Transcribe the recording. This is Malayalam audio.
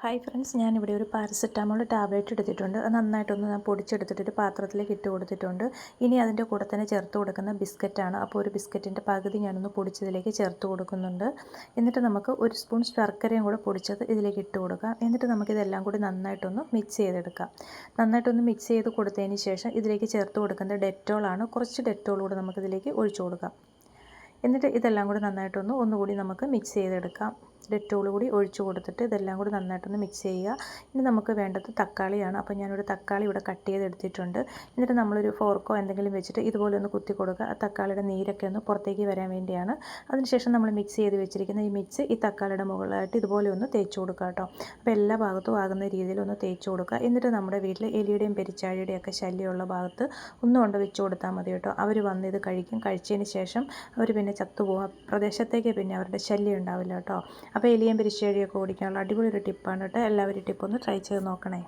ഹായ് ഫ്രണ്ട്സ് ഞാനിവിടെ ഒരു പാരസെറ്റാമോൾ ടാബ്ലറ്റ് എടുത്തിട്ടുണ്ട്. അത് നന്നായിട്ടൊന്ന് ഞാൻ പൊടിച്ചെടുത്തിട്ട് പാത്രത്തിലേക്ക് ഇട്ട് കൊടുത്തിട്ടുണ്ട്. ഇനി അതിന്റെ കൂടെ തന്നെ ചേർത്ത് കൊടുക്കുന്ന ബിസ്ക്കറ്റാണ് അപ്പോൾ ഒരു ബിസ്ക്കറ്റിന്റെ പകുതി ഞാനൊന്ന് പൊടിച്ചതിലേക്ക് ചേർത്ത് കൊടുക്കുന്നുണ്ട്. എന്നിട്ട് നമുക്ക് ഒരു സ്പൂൺ ശർക്കരയും കൂടെ പൊടിച്ചത് ഇതിലേക്ക് ഇട്ട് കൊടുക്കാം. എന്നിട്ട് നമുക്കിതെല്ലാം കൂടി നന്നായിട്ടൊന്ന് മിക്സ് ചെയ്തെടുക്കാം. നന്നായിട്ടൊന്ന് മിക്സ് ചെയ്ത് കൊടുത്തതിന് ശേഷം ഇതിലേക്ക് ചേർത്ത് കൊടുക്കുന്നത് ഡെറ്റോളാണ് കുറച്ച് ഡെറ്റോൾ കൂടെ നമുക്കിതിലേക്ക് ഒഴിച്ചു കൊടുക്കാം. എന്നിട്ട് ഇതെല്ലാം കൂടി നന്നായിട്ടൊന്ന് ഒന്നുകൂടി നമുക്ക് മിക്സ് ചെയ്തെടുക്കാം. ഡെറ്റോൾ കൂടി ഒഴിച്ചു കൊടുത്തിട്ട് ഇതെല്ലാം കൂടി നന്നായിട്ടൊന്ന് മിക്സ് ചെയ്യുക. ഇനി നമുക്ക് വേണ്ടത് തക്കാളിയാണ്. അപ്പോൾ ഞാനൊരു തക്കാളി ഇവിടെ കട്ട് ചെയ്തെടുത്തിട്ടുണ്ട് എന്നിട്ട് നമ്മളൊരു ഫോർക്കോ എന്തെങ്കിലും വെച്ചിട്ട് ഇതുപോലെ ഒന്ന് കുത്തി കൊടുക്കുക. ആ തക്കാളിയുടെ നീരൊക്കെ ഒന്ന് പുറത്തേക്ക് വരാൻ വേണ്ടിയാണ്. അതിനുശേഷം നമ്മൾ മിക്സ് ചെയ്ത് വെച്ചിരിക്കുന്ന ഈ മിക്സ് ഈ തക്കാളിയുടെ മുകളിലായിട്ട് ഇതുപോലെ ഒന്ന് തേച്ച് കൊടുക്കുക കേട്ടോ. അപ്പോൾ എല്ലാ ഭാഗത്തും ആകുന്ന രീതിയിൽ ഒന്ന് തേച്ച് കൊടുക്കുക. എന്നിട്ട് നമ്മുടെ വീട്ടിൽ എലിയുടെയും പെരിച്ചാഴിയുടെയും ഒക്കെ ശല്യമുള്ള ഭാഗത്ത് ഒന്നും കൊണ്ട് വെച്ച് കൊടുത്താൽ മതി കേട്ടോ. അവർ വന്ന് ഇത് കഴിക്കും. കഴിച്ചതിന് ശേഷം അവർ പിന്നെ ചത്തുപോകും. പ്രദേശത്തേക്ക് പിന്നെ അവരുടെ ശല്യം ഉണ്ടാവില്ല കേട്ടോ. അപ്പോൾ എലിയും പിരിശ്ശേഴിയൊക്കെ ഓടിക്കാനുള്ള അടിപൊളി ഒരു ടിപ്പാണ് കേട്ടോ. എല്ലാവരും ടിപ്പൊന്ന് ട്രൈ ചെയ്ത് നോക്കണേ.